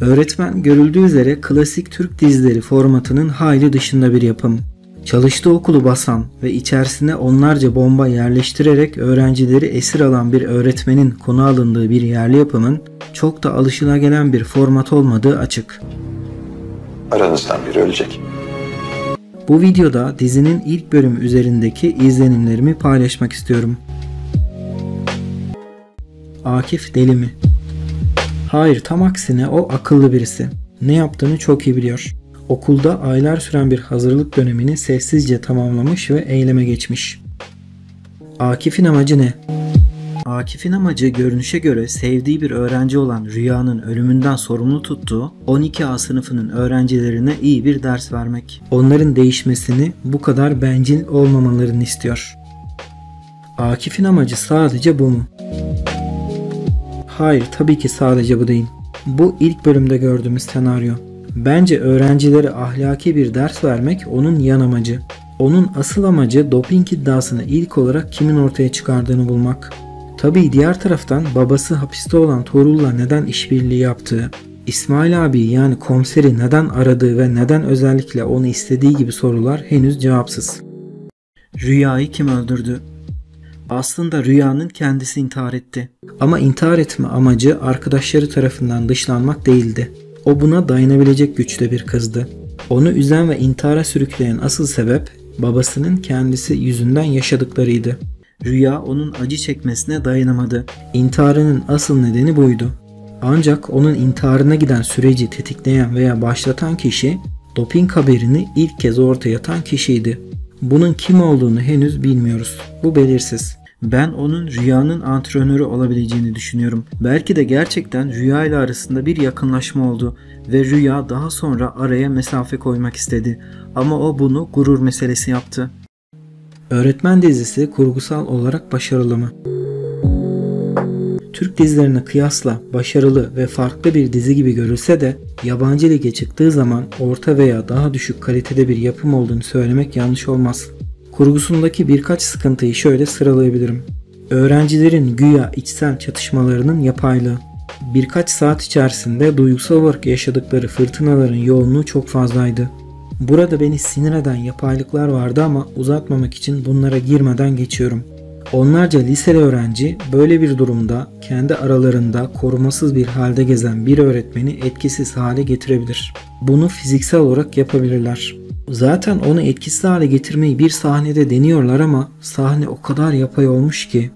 Öğretmen görüldüğü üzere klasik Türk dizileri formatının hayli dışında bir yapım. Çalıştığı okulu basan ve içerisine onlarca bomba yerleştirerek öğrencileri esir alan bir öğretmenin konu alındığı bir yerli yapımın çok da alışılagelen bir format olmadığı açık. Aranızdan biri ölecek. Bu videoda dizinin ilk bölümü üzerindeki izlenimlerimi paylaşmak istiyorum. Akif deli mi? Hayır tam aksine o akıllı birisi. Ne yaptığını çok iyi biliyor. Okulda aylar süren bir hazırlık dönemini sessizce tamamlamış ve eyleme geçmiş. Akif'in amacı ne? Akif'in amacı görünüşe göre sevdiği bir öğrenci olan Rüya'nın ölümünden sorumlu tuttuğu 12A sınıfının öğrencilerine iyi bir ders vermek. Onların değişmesini, bu kadar bencil olmamalarını istiyor. Akif'in amacı sadece bu mu? Hayır, tabii ki sadece bu değil. Bu ilk bölümde gördüğümüz senaryo. Bence öğrencilere ahlaki bir ders vermek onun yan amacı. Onun asıl amacı doping iddiasını ilk olarak kimin ortaya çıkardığını bulmak. Tabii diğer taraftan babası hapiste olan Torul'la neden işbirliği yaptığı, İsmail abi yani komiseri neden aradığı ve neden özellikle onu istediği gibi sorular henüz cevapsız. Rüyayı kim öldürdü? Aslında rüyanın kendisi intihar etti. Ama intihar etme amacı arkadaşları tarafından dışlanmak değildi. O buna dayanabilecek güçte bir kızdı. Onu üzen ve intihara sürükleyen asıl sebep babasının kendisi yüzünden yaşadıklarıydı. Rüya onun acı çekmesine dayanamadı. İntiharının asıl nedeni buydu. Ancak onun intiharına giden süreci tetikleyen veya başlatan kişi doping haberini ilk kez ortaya atan kişiydi. Bunun kim olduğunu henüz bilmiyoruz. Bu belirsiz. Ben onun rüyanın antrenörü olabileceğini düşünüyorum. Belki de gerçekten rüya ile arasında bir yakınlaşma oldu ve rüya daha sonra araya mesafe koymak istedi. Ama o bunu gurur meselesi yaptı. Öğretmen dizisi kurgusal olarak başarılı mı? Türk dizilerine kıyasla başarılı ve farklı bir dizi gibi görülse de yabancı lige çıktığı zaman orta veya daha düşük kalitede bir yapım olduğunu söylemek yanlış olmaz. Kurgusundaki birkaç sıkıntıyı şöyle sıralayabilirim. Öğrencilerin güya içsel çatışmalarının yapaylığı. Birkaç saat içerisinde duygusal olarak yaşadıkları fırtınaların yoğunluğu çok fazlaydı. Burada beni sinir eden yapaylıklar vardı ama uzatmamak için bunlara girmeden geçiyorum. Onlarca liseli öğrenci böyle bir durumda kendi aralarında korumasız bir halde gezen bir öğretmeni etkisiz hale getirebilir. Bunu fiziksel olarak yapabilirler. Zaten onu etkisiz hale getirmeyi bir sahnede deniyorlar ama sahne o kadar yapay olmuş ki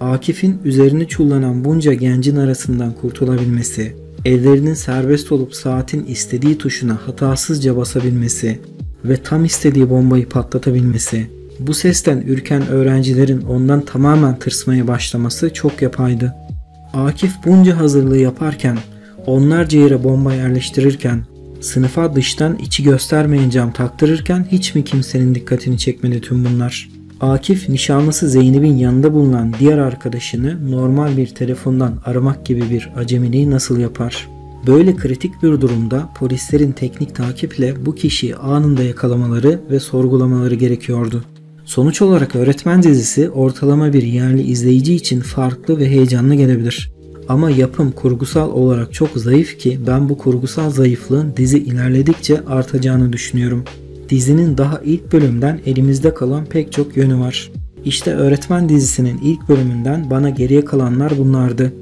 Akif'in üzerini çullanan bunca gencin arasından kurtulabilmesi, ellerinin serbest olup saatin istediği tuşuna hatasızca basabilmesi ve tam istediği bombayı patlatabilmesi, bu sesten ürken öğrencilerin ondan tamamen tırsmaya başlaması çok yapaydı. Akif bunca hazırlığı yaparken, onlarca yere bomba yerleştirirken, sınıfa dıştan içi göstermeyen cam taktırırken hiç mi kimsenin dikkatini çekmedi tüm bunlar? Akif nişanlısı Zeynep'in yanında bulunan diğer arkadaşını normal bir telefondan aramak gibi bir acemiliği nasıl yapar? Böyle kritik bir durumda polislerin teknik takiple bu kişiyi anında yakalamaları ve sorgulamaları gerekiyordu. Sonuç olarak öğretmen dizisi ortalama bir yerli izleyici için farklı ve heyecanlı gelebilir. Ama yapım kurgusal olarak çok zayıf ki ben bu kurgusal zayıflığın dizi ilerledikçe artacağını düşünüyorum. Dizinin daha ilk bölümden elimizde kalan pek çok yönü var. İşte öğretmen dizisinin ilk bölümünden bana geriye kalanlar bunlardı.